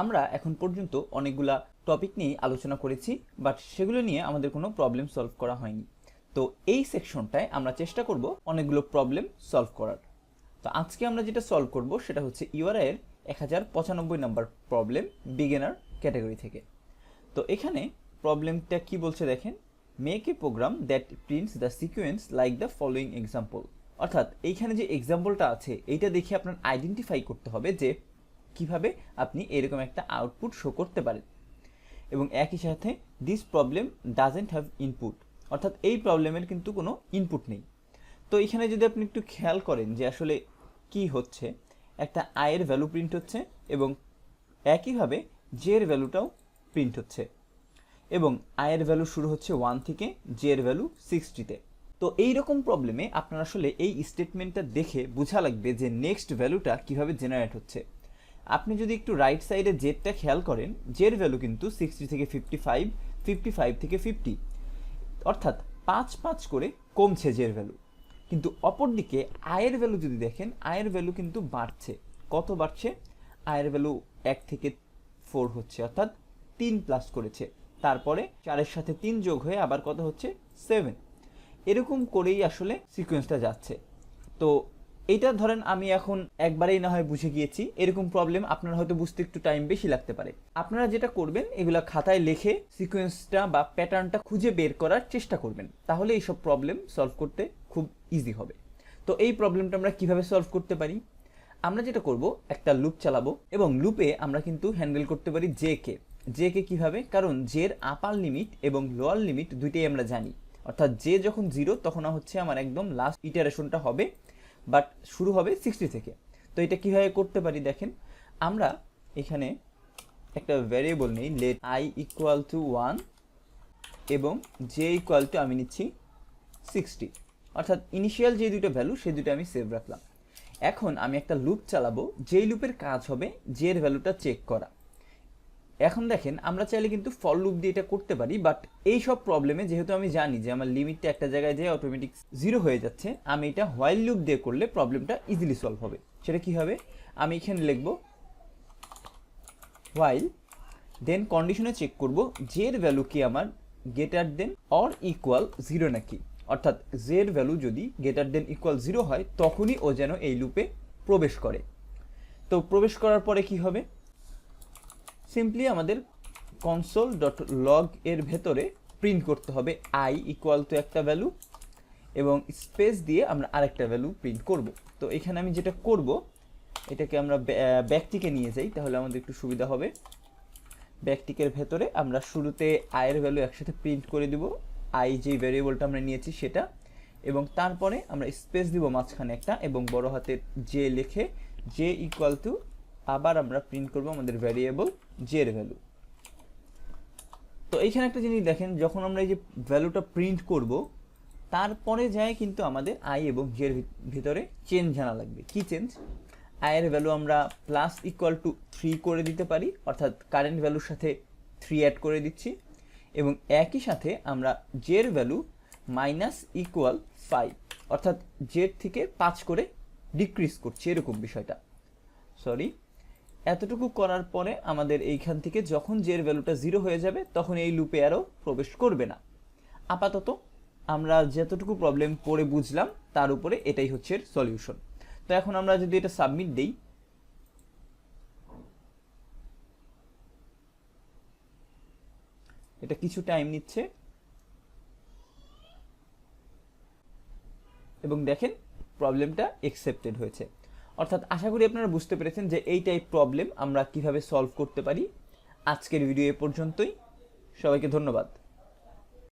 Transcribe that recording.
আমরা এখন পর্যন্ত অনেকগুলা টপিক নিয়ে আলোচনা করেছি বাট সেগুলো নিয়ে আমাদের কোনো প্রবলেম সলভ করা হয়নি। তো এই সেকশনটায় আমরা চেষ্টা করব অনেকগুলো প্রবলেম সলভ করার। তো আজকে আমরা যেটা সলভ করব সেটা হচ্ছে ইউআরআই এর এক হাজার পঁচানব্বই নাম্বার প্রবলেম বিগিনার ক্যাটাগরি থেকে। তো এখানে প্রবলেমটা কি বলছে দেখেন? Make a program that prints the sequence like the following example অর্থাৎ এইখানে যে এক্সাম্পলটা আছে, এইটা দেখে আপনার আইডেন্টিফাই করতে হবে যে কীভাবে আপনি এরকম একটা আউটপুট শো করতে পারেন? এবং একই সাথে this problem doesn't have input অর্থাৎ এই প্রবলেমের কিন্তু কোনো ইনপুট নেই। তো এখানে যদি আপনি একটু খেয়াল করেন যে আসলে কি হচ্ছে, একটা আয়ের ভ্যালু প্রিন্ট হচ্ছে এবং একইভাবে জের ভ্যালুটাও প্রিন্ট হচ্ছে এবং আয়ের ভ্যালু শুরু হচ্ছে ওয়ান থেকে জের ভ্যালু সিক্সটিতে তো। এই রকম প্রবলেমে আপনার আসলে এই স্টেটমেন্টটা দেখে বোঝা লাগবে যে নেক্সট ভ্যালুটা কীভাবে জেনারেট হচ্ছে। আপনি যদি একটু রাইট সাইডে জেডটা খেয়াল করেন জের ভ্যালু কিন্তু সিক্সটি থেকে ফিফটি ফাইভ ফিফটি ফাইভ থেকে ফিফটি অর্থাৎ পাঁচ পাঁচ করে কমছে জের ভ্যালু কিন্তু অপরদিকে আয়ের ভ্যালু যদি দেখেন আয়ের ভ্যালু কিন্তু বাড়ছে। কত বাড়ছে? আয়ের ভ্যালু এক থেকে ফোর হচ্ছে, অর্থাৎ তিন প্লাস করেছে। তারপরে চারের সাথে তিন যোগ হয়ে আবার কত হচ্ছে? সেভেন এরকম করেই আসলে সিকোয়েন্সটা যাচ্ছে। তো এইটা ধরেন আমি এখন একবারেই না হয় বুঝে গিয়েছি, এরকম প্রবলেম আপনার হয়তো বুঝতে একটু টাইম বেশি লাগতে পারে। আপনারা যেটা করবেন, এগুলো খাতায় লিখে সিকোয়েন্সটা বা প্যাটার্নটা খুঁজে বের করার চেষ্টা করবেন। তাহলে এইসব প্রবলেম সলভ করতে খুব ইজি হবে। তো এই প্রবলেমটা আমরা কীভাবে সলভ করতে পারি? আমরা যেটা করব, একটা লুপ চালাবো এবং লুপে আমরা কিন্তু হ্যান্ডেল করতে পারি জে কে জে কে কীভাবে? কারণ জের আপার লিমিট এবং লোয়ার লিমিট দুইটাই আমরা জানি। অর্থাৎ জে যখন জিরো তখন হচ্ছে আমার একদম লাস্ট ইটারেশনটা হবে। বাট শুরু হবে সিক্সটি থেকে। তো এটা কীভাবে করতে পারি দেখেন, আমরা এখানে একটা ভ্যারিয়েবল নেই let I equal to one এবং জে ইকুয়াল টু আমি নিচ্ছি সিক্সটি অর্থাৎ ইনিশিয়াল যে দুটো ভ্যালু সেই দুটো আমি সেভ রাখলাম। এখন আমি একটা লুপ চালাবো, যেই লুপের কাজ হবে জের ভ্যালুটা চেক করা। এখন দেখেন, আমরা চাইলে কিন্তু ফল লুপ দিয়ে এটা করতে পারি বাট এই সব প্রবলেমে যেহেতু আমি জানি যে আমার লিমিটটা একটা জায়গায় যেয়ে অটোমেটিক জিরো হয়ে যাচ্ছে, আমি এটা হোয়াইল লুপ দিয়ে করলে প্রবলেমটা ইজিলি সলভ হবে। সেটা কি হবে? আমি এখানে লিখব হোয়াইল দেন কন্ডিশনে চেক করব জের ভ্যালু কি আমার greater than or equal zero নাকি? অর্থাৎ জের ভ্যালু যদি গেটার দেন ইকুয়াল জিরো হয়, তখনই ও যেন এই লুপে প্রবেশ করে। তো প্রবেশ করার পরে কি হবে? সিম্পলি আমাদের কনসোল ডট লগ এর ভেতরে প্রিন্ট করতে হবে আই ইকুয়াল টু একটা ভ্যালু এবং স্পেস দিয়ে আমরা আরেকটা ভ্যালু প্রিন্ট করব। তো এখানে আমি যেটা করব, এটাকে আমরা ব্যাকটিকে নিয়ে যাই, তাহলে আমাদের একটু সুবিধা হবে। ব্যাকটিকের ভেতরে আমরা শুরুতে আয়ের ভ্যালু একসাথে প্রিন্ট করে দিব আই যে ভ্যারিয়েবলটা আমরা নিয়েছি সেটা, এবং তারপরে আমরা স্পেস দিব মাঝখানে একটা এবং বড় হাতের জে লিখে জে ইকুয়াল টু আবার আমরা প্রিন্ট করব আমাদের ভ্যারিয়েবল জে এর ভ্যালু তো এইখানে একটা জিনিস দেখেন, যখন আমরা এই যে ভ্যালুটা প্রিন্ট করব, তারপরে যায় কিন্তু আমাদের আই এবং জের ভিতরে চেঞ্জ জানা লাগবে। কি চেঞ্জ আয়ের ভ্যালু আমরা প্লাস ইকুয়াল টু থ্রি করে দিতে পারি, অর্থাৎ কারেন্ট ভ্যালুর সাথে থ্রি অ্যাড করে দিচ্ছি, এবং একই সাথে আমরা জের ভ্যালু মাইনাস ইকুয়াল ফাইভ অর্থাৎ জের থেকে পাঁচ করে ডিক্রিজ করছি, এরকম বিষয়টা। সরি এতটুকু করার পরে আমাদের এইখান থেকে যখন জের ভ্যালুটা জিরো হয়ে যাবে, তখন এই লুপে আরও প্রবেশ করবে না। আপাতত আমরা যতটুকু প্রবলেম পড়ে বুঝলাম, তার উপরে এটাই হচ্ছে সলিউশন তো এখন আমরা যদি এটা সাবমিট দেই, এটা কিছু টাইম নিচ্ছে। এবং দেখেন প্রবলেমটা একসেপ্টেড হয়েছে। অর্থাৎ আশা করি আপনারা বুঝতে পেরেছেন যে এই টাইপ প্রবলেম আমরা কীভাবে সলভ করতে পারি। আজকের ভিডিও এ পর্যন্তই। সবাইকে ধন্যবাদ।